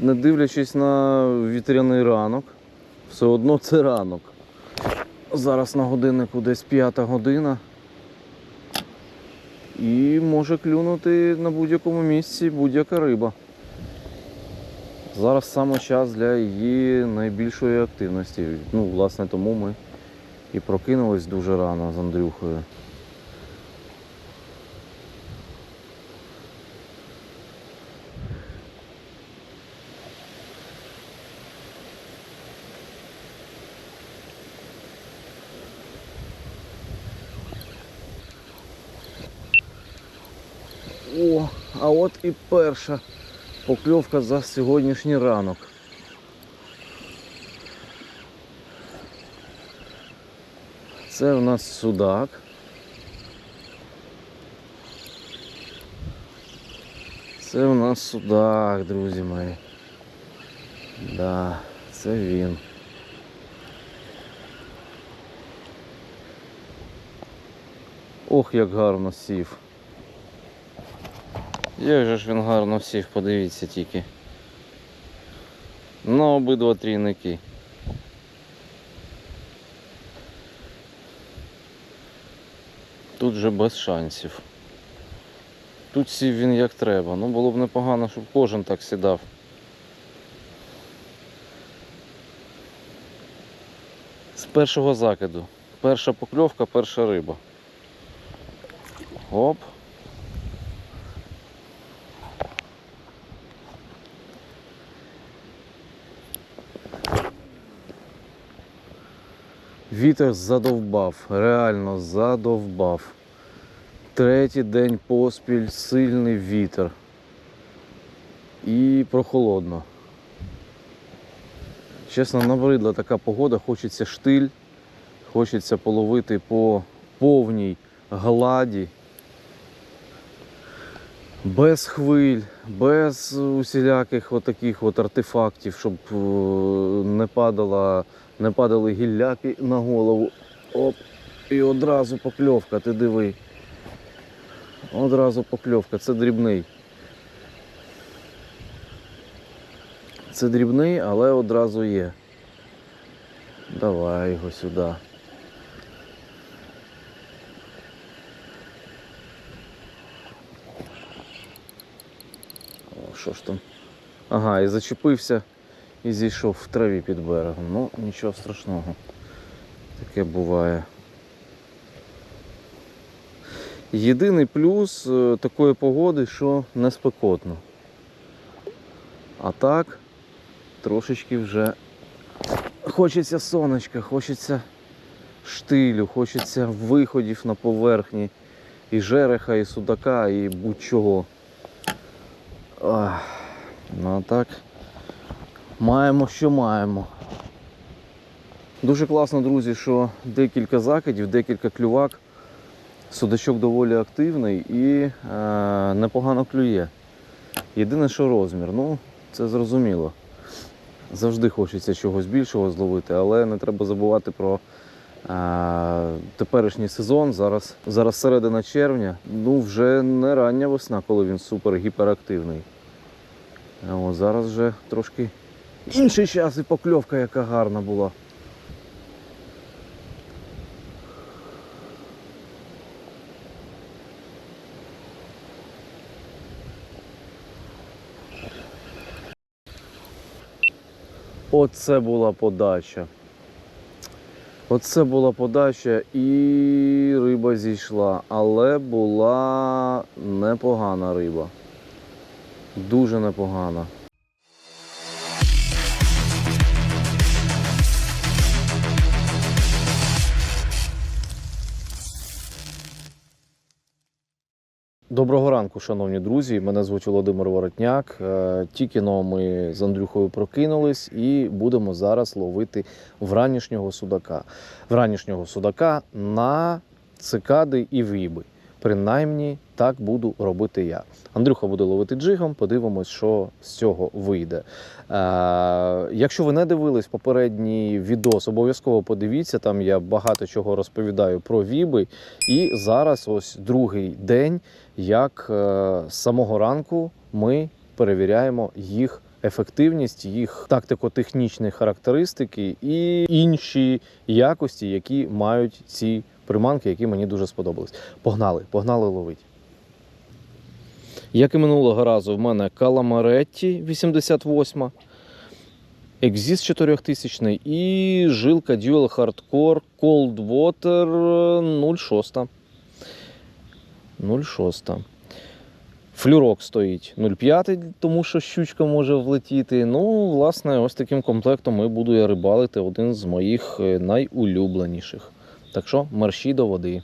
Не дивлячись на вітряний ранок, все одно це ранок. Зараз на годиннику десь п'ята година. І може клюнути на будь-якому місці будь-яка риба. Зараз саме час для її найбільшої активності. Ну, власне, тому ми і прокинулись дуже рано з Андрюхою. О, а от і перша покльовка за сьогоднішній ранок. Це у нас судак. Це у нас судак, друзі мої. Да, це він. Ох, як гарно сів. Як же ж він гарно сів, подивіться тільки. На обидва трійники. Тут же без шансів. Тут сів він як треба. Ну було б непогано, щоб кожен так сідав. З першого закиду. Перша покльовка, перша риба. Оп. Вітер задовбав, реально задовбав. Третій день поспіль сильний вітер. І прохолодно. Чесно, набридла така погода, хочеться штиль, хочеться половити по повній гладі. Без хвиль, без усіляких отаких от артефактів, щоб е, не падала не падали гілляки на голову. Оп, і одразу покльовка, ти диви. Одразу покльовка, це дрібний. Це дрібний, але одразу є. Давай його сюди. О, що ж там? Ага, і зачепився і зійшов в траві під берегом. Ну, нічого страшного. Таке буває. Єдиний плюс е, такої погоди, що не спекотно. А так, трошечки вже хочеться сонечка, хочеться штилю, хочеться виходів на поверхні і жереха, і судака, і будь-чого. Ну а так. Маємо, що маємо. Дуже класно, друзі, що декілька закидів, декілька клювак. Судачок доволі активний і е, непогано клює. Єдине, що розмір. Ну, це зрозуміло. Завжди хочеться чогось більшого зловити, але не треба забувати про е, теперішній сезон. Зараз, зараз середина червня. Ну, вже не рання весна, коли він супер гіперактивний. От зараз вже трошки інший час і покльовка, яка гарна була. Оце була подача. Оце була подача і риба зійшла, але була непогана риба. Дуже непогана. Доброго ранку, шановні друзі. Мене звуть Володимир Воротняк. Е, Тільки но ми з Андрюхою прокинулись і будемо зараз ловити вранішнього судака. Вранішнього судака на цикади і віби. Принаймні так буду робити я. Андрюха буде ловити джигом, подивимось, що з цього вийде. Е, якщо ви не дивились попередній відос, обов'язково подивіться. Там я багато чого розповідаю про віби. І зараз ось другий день, як е, з самого ранку ми перевіряємо їх ефективність, їх тактико-технічні характеристики і інші якості, які мають ці приманки, які мені дуже сподобались. Погнали, погнали ловить. Як і минулого разу, в мене Каламаретті 88, Exis 4000 і жилка Dual Hardcore Cold Water 06. 06. Флюрок стоїть 0,5, тому що щучка може влетіти. Ну, власне, ось таким комплектом і буду я рибалити один з моїх е, найулюбленіших. Так що мерщі до води.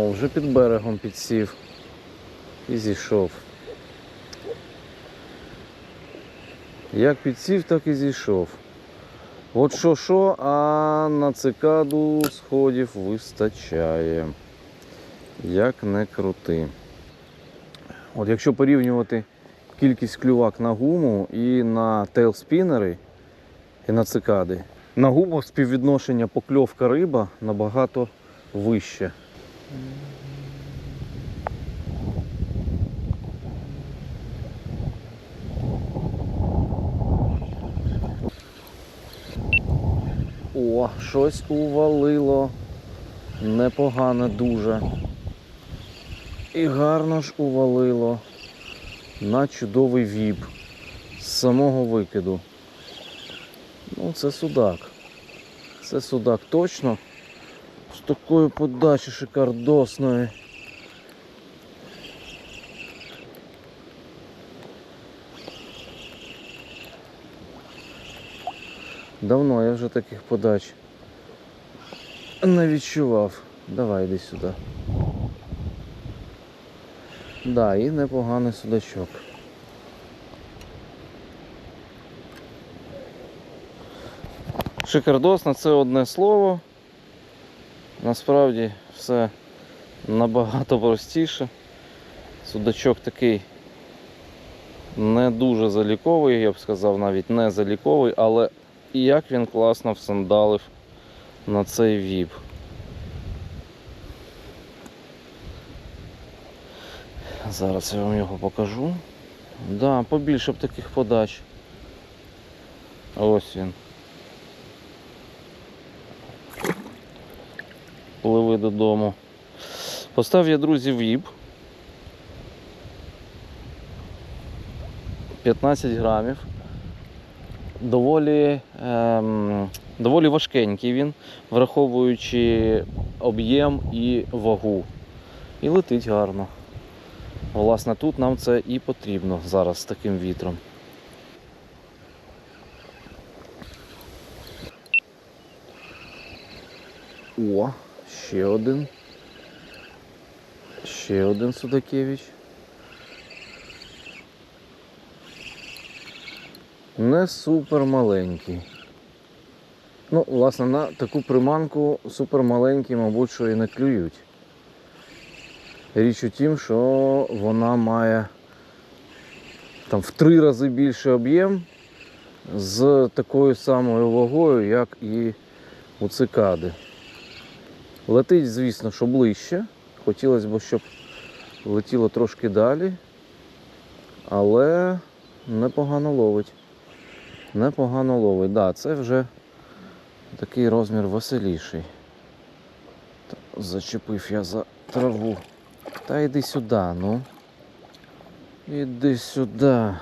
О, вже під берегом підсів і зійшов. Як підсів, так і зійшов. От що що, а на цикаду сходів вистачає. Як не крути. От якщо порівнювати кількість клювак на гуму і на тейлспінери, і на цикади, на гуму співвідношення покльовка риба набагато вище. О, щось увалило. Непогане дуже. І гарно ж увалило на чудовий віб з самого викиду. Ну, це судак. Це судак точно. Такої подачі шикардосної. Давно я вже таких подач не відчував. Давай йди сюди. Да, і непоганий судачок. Шикардосно це одне слово. Насправді все набагато простіше. Судачок такий не дуже заліковий, я б сказав, навіть не заліковий, але як він класно всандалив на цей віп. Зараз я вам його покажу. Да, побільше б таких подач. Ось він. Пливи додому. Постав я, друзі, віп. 15 грамів. Доволі, ем, доволі важкенький він, враховуючи об'єм і вагу. І летить гарно. Власне, тут нам це і потрібно зараз з таким вітром. О, ще один. Ще один Судакевич. Не супер маленький. Ну, власне, на таку приманку супер маленькі, мабуть, що і не клюють. Річ у тім, що вона має там в три рази більший об'єм з такою самою вагою, як і у цикади. Летить, звісно, що ближче. Хотілося б, щоб летіло трошки далі, але непогано ловить. Непогано ловить. Да, це вже такий розмір веселіший. Зачепив я за траву. Та йди сюди, ну. Іди сюди.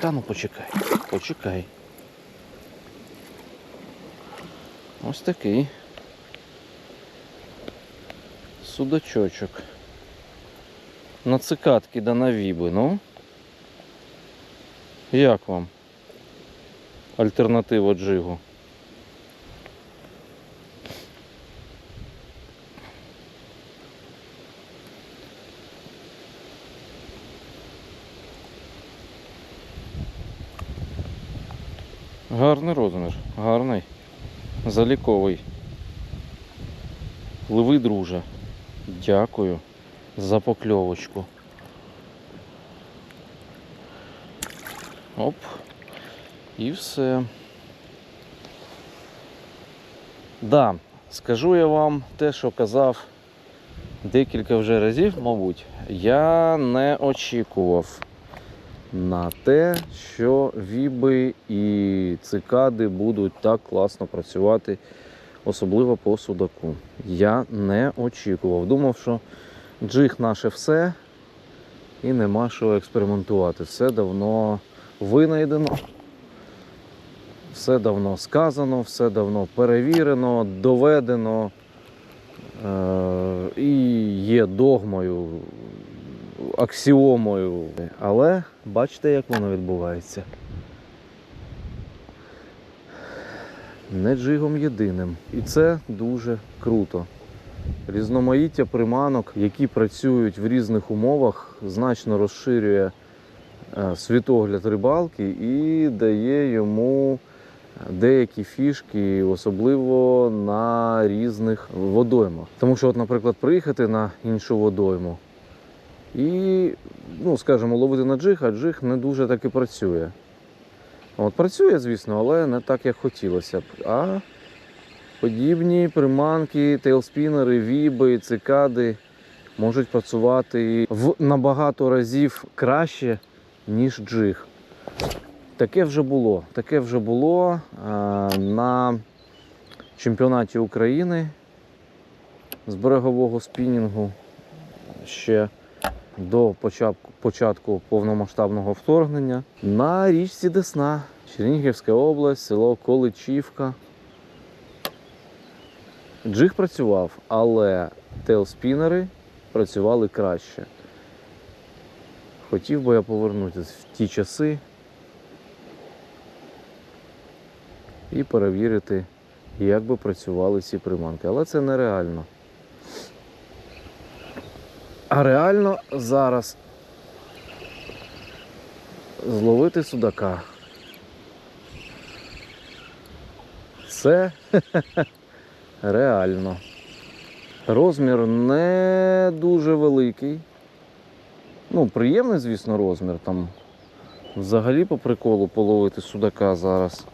Та ну почекай, почекай. Ось такий судачочок. На цикатки да на віби, ну. Як вам? Альтернатива джигу? Гарний розмір, гарний. Заліковий. Пливи, друже. Дякую за покльовочку. Оп. І все. Да, скажу я вам те, що казав декілька вже разів, мабуть, я не очікував на те, що віби і цикади будуть так класно працювати, особливо по судаку. Я не очікував. Думав, що джиг наше все і нема що експериментувати. Все давно винайдено. Все давно сказано, все давно перевірено, доведено е- і є догмою, аксіомою. Але бачите, як воно відбувається. Не джигом єдиним. І це дуже круто. Різноманіття приманок, які працюють в різних умовах, значно розширює е, світогляд рибалки і дає йому деякі фішки, особливо на різних водоймах. Тому що, от, наприклад, приїхати на іншу водойму і, ну, скажімо, ловити на джиг, а джиг не дуже так і працює. От працює, звісно, але не так, як хотілося б. А подібні приманки, тейлспінери, віби, цикади можуть працювати в набагато разів краще, ніж джиг. Таке вже було. Таке вже було а, на чемпіонаті України з берегового спінінгу ще до початку, повномасштабного вторгнення на річці Десна, Чернігівська область, село Количівка. Джиг працював, але тейлспінери працювали краще. Хотів би я повернутися в ті часи і перевірити, як би працювали ці приманки. Але це нереально. А реально зараз зловити судака. Це реально. Розмір не дуже великий. Ну, приємний, звісно, розмір. Там взагалі по приколу половити судака зараз.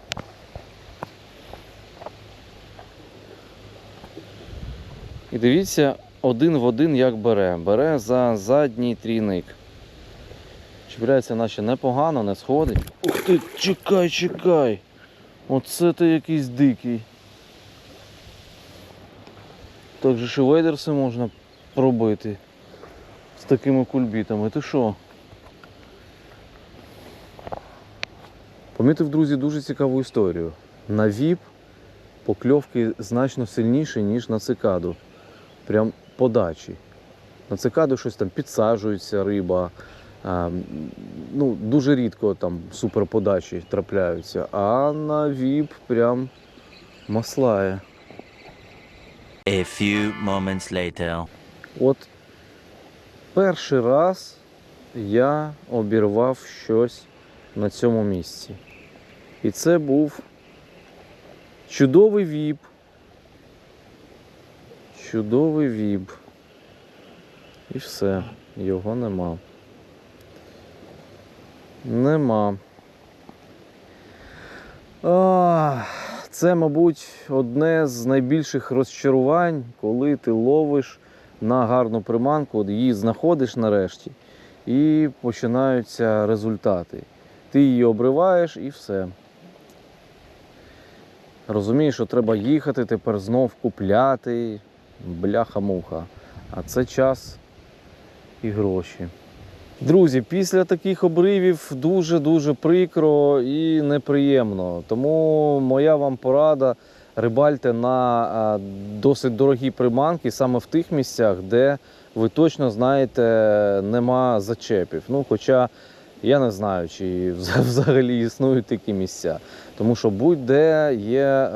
І дивіться, один в один як бере. Бере за задній трійник. Чіпляється наче непогано, не сходить. Ух ти, чекай, чекай. Оце ти якийсь дикий. Так же ж і вейдерси можна пробити з такими кульбітами. Ти що? Помітив, друзі, дуже цікаву історію. На ВІП покльовки значно сильніші, ніж на цикаду. Прям подачі. На цикаду щось там підсаджується риба. Ну, дуже рідко там суперподачі трапляються, а на ВІП прям маслає. A few moments later. От перший раз я обірвав щось на цьому місці. І це був чудовий віп. Чудовий віп. І все, його нема. Нема. А, це, мабуть, одне з найбільших розчарувань, коли ти ловиш на гарну приманку, от її знаходиш нарешті, і починаються результати. Ти її обриваєш і все. Розумієш, що треба їхати, тепер знов купляти, бляха-муха. А це час і гроші. Друзі, після таких обривів дуже-дуже прикро і неприємно. Тому моя вам порада рибальте на досить дорогі приманки саме в тих місцях, де ви точно знаєте, нема зачепів. Ну, хоча Я не знаю, чи взагалі існують такі місця. Тому що будь-де є е,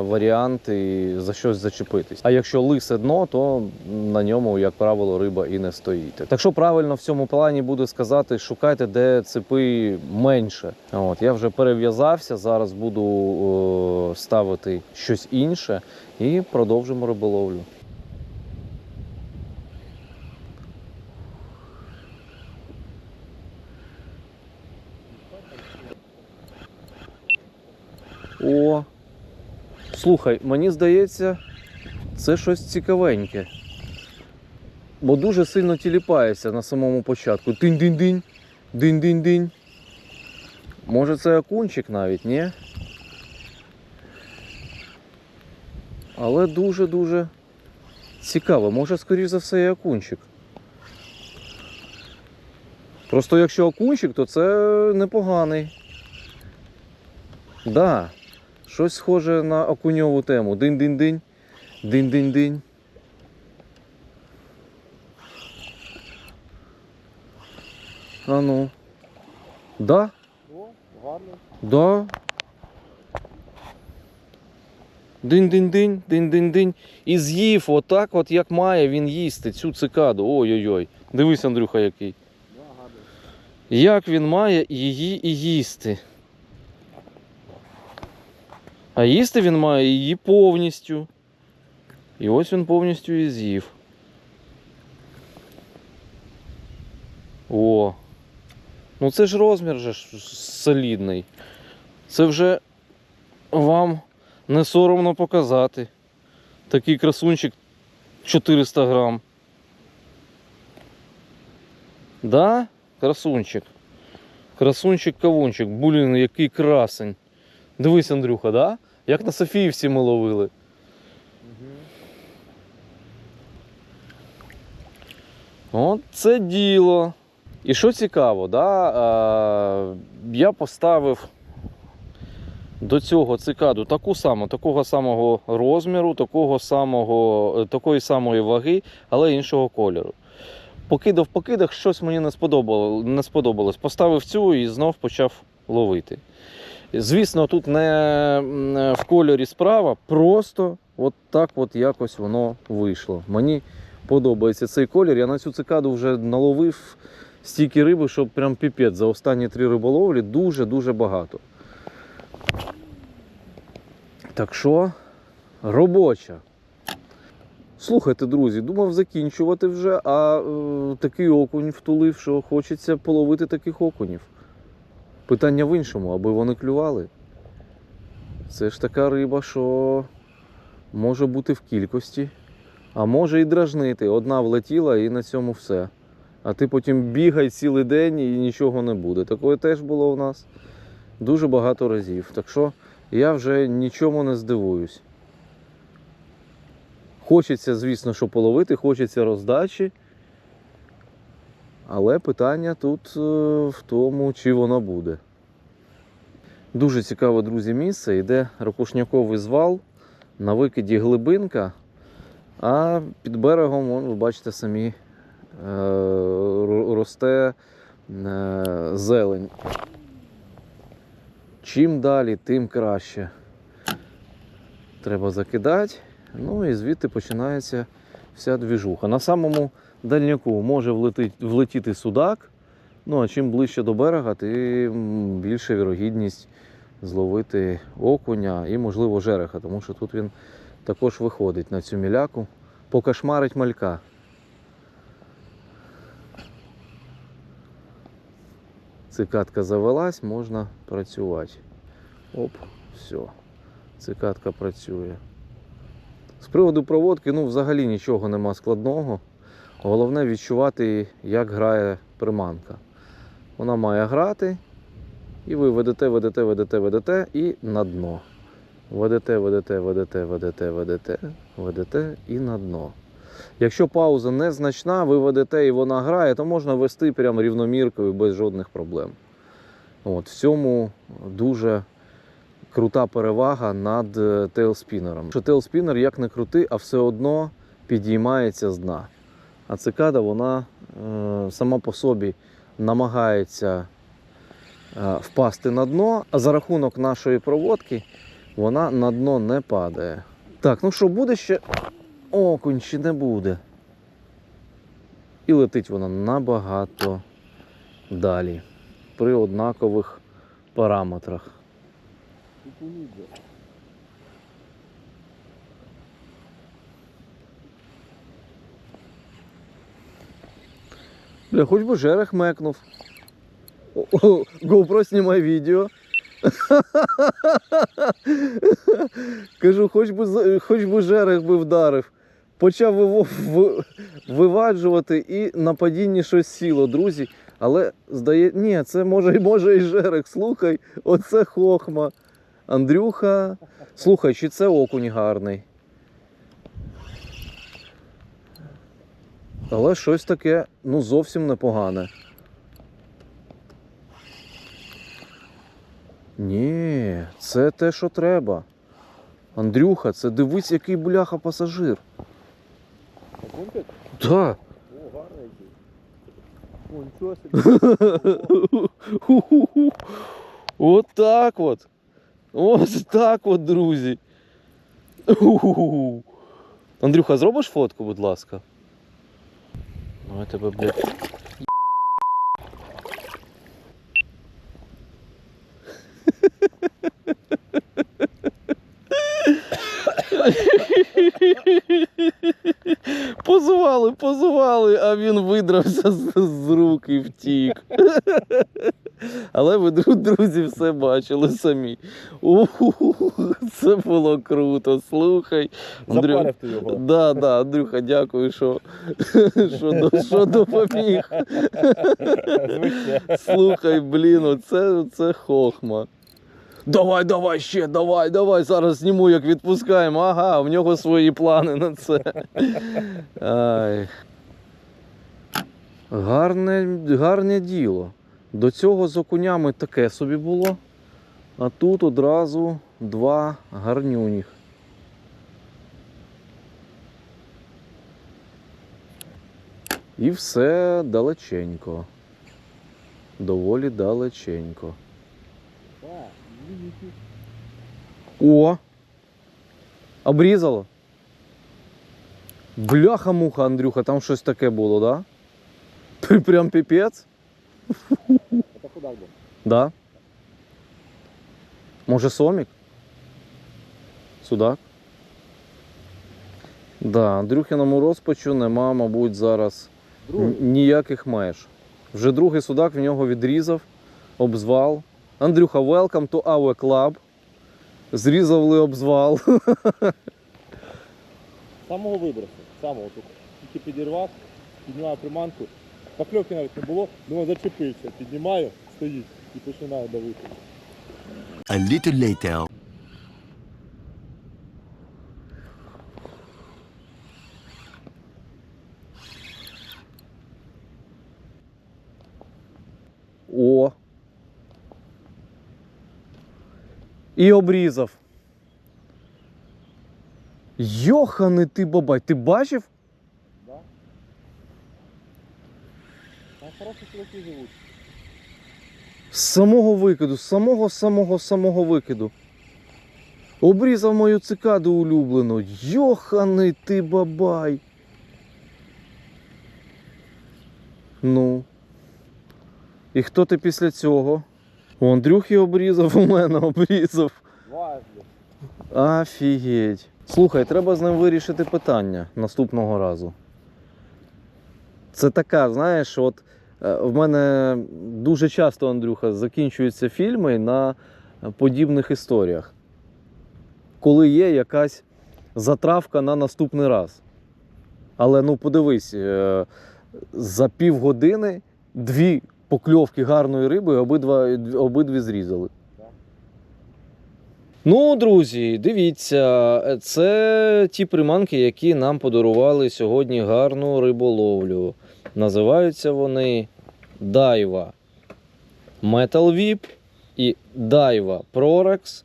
варіанти за щось зачепитись. А якщо лисе дно, то на ньому, як правило, риба і не стоїть. Так що правильно в цьому плані буде сказати, шукайте, де ципи менше. От я вже перев'язався. Зараз буду е, ставити щось інше і продовжимо риболовлю. О, слухай, мені здається, це щось цікавеньке. Бо дуже сильно тіліпається на самому початку. Тинь-динь-динь, динь-динь-динь. Може це окунчик навіть, ні? Але дуже-дуже цікаво. Може, скоріш за все, і окунчик. Просто якщо окунчик, то це непоганий. Да, щось схоже на окуньову тему. Динь-динь-динь, динь-динь-динь. А ну. Да? О, гарно. Да. Динь-динь-динь, динь-динь-динь. І з'їв отак, от як має він їсти цю цикаду. Ой-ой-ой. Дивись, Андрюха, який. Як він має її і їсти. А їсти він має її повністю. І ось він повністю і з'їв. О. Ну це ж розмір же солідний. Це вже вам не соромно показати. Такий красунчик 400 грам. Да? Красунчик. Красунчик-кавунчик. Блін, який красень. Дивись, Андрюха, да? Як на Софіївці ми ловили. Угу. От це діло. І що цікаво, да? а, я поставив до цього цикаду таку саму, такого самого розміру, такого самого, е, такої самої ваги, але іншого кольору. Покидав покидах, щось мені не сподобалось. Поставив цю і знов почав ловити. Звісно, тут не в кольорі справа, просто от так от якось воно вийшло. Мені подобається цей колір. Я на цю цикаду вже наловив стільки риби, що прям піпець. За останні три риболовлі дуже-дуже багато. Так що, робоча. Слухайте, друзі, думав закінчувати вже, а е, такий окунь втулив, що хочеться половити таких окунів. Питання в іншому, аби вони клювали. Це ж така риба, що може бути в кількості, а може і дражнити. Одна влетіла і на цьому все. А ти потім бігай цілий день і нічого не буде. Такое теж було у нас дуже багато разів. Так що я вже нічому не здивуюсь. Хочеться, звісно, що половити, хочеться роздачі. Але питання тут е, в тому, чи вона буде. Дуже цікаве, друзі, місце. Йде ракушняковий звал, на викиді глибинка, а під берегом, вон, ви бачите самі, е, росте е, зелень. Чим далі, тим краще. Треба закидати. Ну і звідти починається вся двіжуха. На самому дальняку може влетить, влетіти судак. Ну а чим ближче до берега, тим більша вірогідність зловити окуня і, можливо, жереха, тому що тут він також виходить на цю міляку, покашмарить малька. Цикатка завелась, можна працювати. Оп, все. Цикатка працює. З приводу проводки, ну, взагалі нічого нема складного. Головне відчувати, як грає приманка. Вона має грати, і ви ведете, ведете, ведете, ведете і на дно. Ведете, ведете, ведете, ведете, ведете, ведете і на дно. Якщо пауза незначна, ви ведете і вона грає, то можна вести прямо рівноміркою без жодних проблем. От, в цьому дуже крута перевага над е, тейлспінером. Що тейлспінер як не крути, а все одно підіймається з дна. А цикада вона е, сама по собі намагається е, впасти на дно, а за рахунок нашої проводки вона на дно не падає. Так, ну що, буде ще окунь чи не буде? І летить вона набагато далі при однакових параметрах. Бля, хоч би жерех мекнув. GoPro знімай відео. Кажу, хоч би, хоч би жерех би вдарив. Почав в- виваджувати і на падінні щось сіло, друзі. Але здає, ні, це може, може і жерех. Слухай, оце хохма. Андрюха. Слухай, чи це окунь гарний? Але щось таке, ну, зовсім непогане. Ні, це те, що треба. Андрюха, це дивись, який бляха пасажир. Так. О, гарний. О, нічого собі. От так от. Ось так от, друзі. Андрюха, зробиш фотку, будь ласка. Ну, я тебе, блядь. Позували, позували, а він видрався з, рук і втік. Але ви, друзі, все бачили самі. Уху, це було круто. Слухай. Андрю... Запарив ти його. Да, да, Андрюха, дякую, що, що, до- що допоміг. Слухай, блін, оце, це хохма. Давай, давай ще, давай, давай. Зараз зніму, як відпускаємо. Ага, в нього свої плани на це. Ай. Гарне, гарне діло. До цього з окунями таке собі було. А тут одразу два гарнюніх. І все далеченько. Доволі далеченько. О! Обрізало. Бляха-муха, Андрюха, там щось таке було, да? Пр- Прям піпець? Это куда был? Да. Може сомік? Судак? Да, Андрюхиному розпачу нема, мабуть, зараз Другий. ніяких меж. Вже другий судак в нього відрізав, обзвал. Андрюха, welcome to our club. Зрізали обзвал. Самого вибросу. Самого тут. Тільки підірвав, піднімаю приманку. Покльовки навіть не було, думаю, зачепився. Піднімаю, стоїть і починаю давити. A little later. О. І обрізав. Йоханий ти бабай, ти бачив? Да? Там хороші чуваки живуть. З самого викиду, з самого самого самого викиду. Обрізав мою цикаду улюблену. Йоханий ти бабай. Ну. І хто ти після цього? У Андрюхи обрізав, у мене обрізав. Важно. Офігеть. Слухай, треба з ним вирішити питання наступного разу. Це така, знаєш, от в мене дуже часто, Андрюха, закінчуються фільми на подібних історіях. Коли є якась затравка на наступний раз. Але ну подивись, е, за півгодини дві покльовки гарної риби обидва, обидві зрізали. Ну, друзі, дивіться, це ті приманки, які нам подарували сьогодні гарну риболовлю. Називаються вони Дайва Metal Whip і Дайва Prorex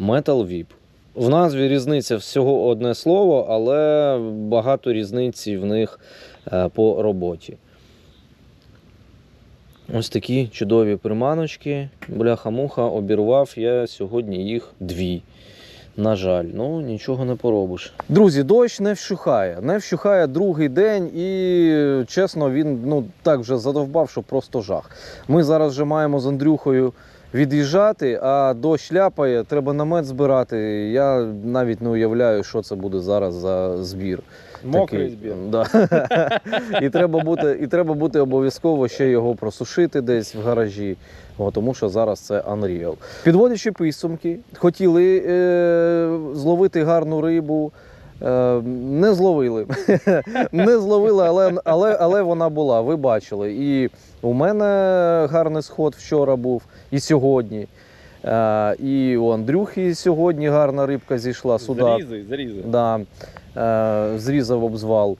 Metal Whip. В назві різниця всього одне слово, але багато різниці в них е, по роботі. Ось такі чудові приманочки. Бляха-муха, обірвав я сьогодні їх дві. На жаль, ну нічого не поробиш. Друзі, дощ не вщухає. Не вщухає другий день, і чесно, він ну так вже задовбав, що просто жах. Ми зараз вже маємо з Андрюхою від'їжджати, а дощ ляпає, треба намет збирати. Я навіть не уявляю, що це буде зараз за збір. Мокрий Такий, збір. Да. і, треба бути, і треба бути обов'язково ще його просушити десь в гаражі, тому що зараз це Unreal. Підводячи підсумки, хотіли е, зловити гарну рибу. Е, не зловили. не зловили, але, але, але вона була. Ви бачили. І у мене гарний сход вчора був, і сьогодні. Е, і у Андрюхи сьогодні гарна рибка зійшла. Судак. Зарізи, зарізи. Да, е, зрізав обзвал.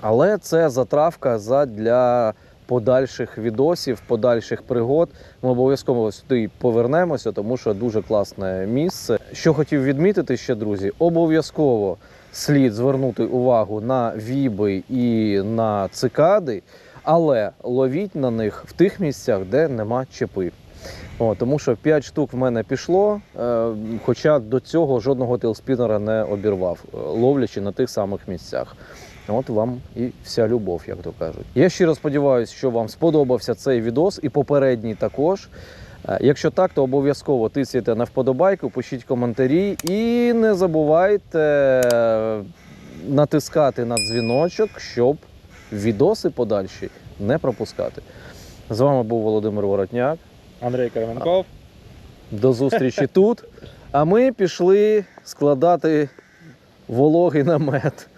Але це затравка за для подальших відосів, подальших пригод. Ми обов'язково сюди повернемося, тому що дуже класне місце. Що хотів відмітити ще, друзі, обов'язково слід звернути увагу на віби і на цикади, але ловіть на них в тих місцях, де нема чепи. О, тому що 5 штук в мене пішло, е, хоча до цього жодного тейлспінера не обірвав, е, ловлячи на тих самих місцях. От вам і вся любов, як то кажуть. Я щиро сподіваюся, що вам сподобався цей відос і попередній також. Е, Якщо так, то обов'язково тисяйте на вподобайку, пишіть коментарі і не забувайте е, натискати на дзвіночок, щоб відоси подальші не пропускати. З вами був Володимир Воротняк. Андрій Карменков. До зустрічі тут. А ми пішли складати вологий намет.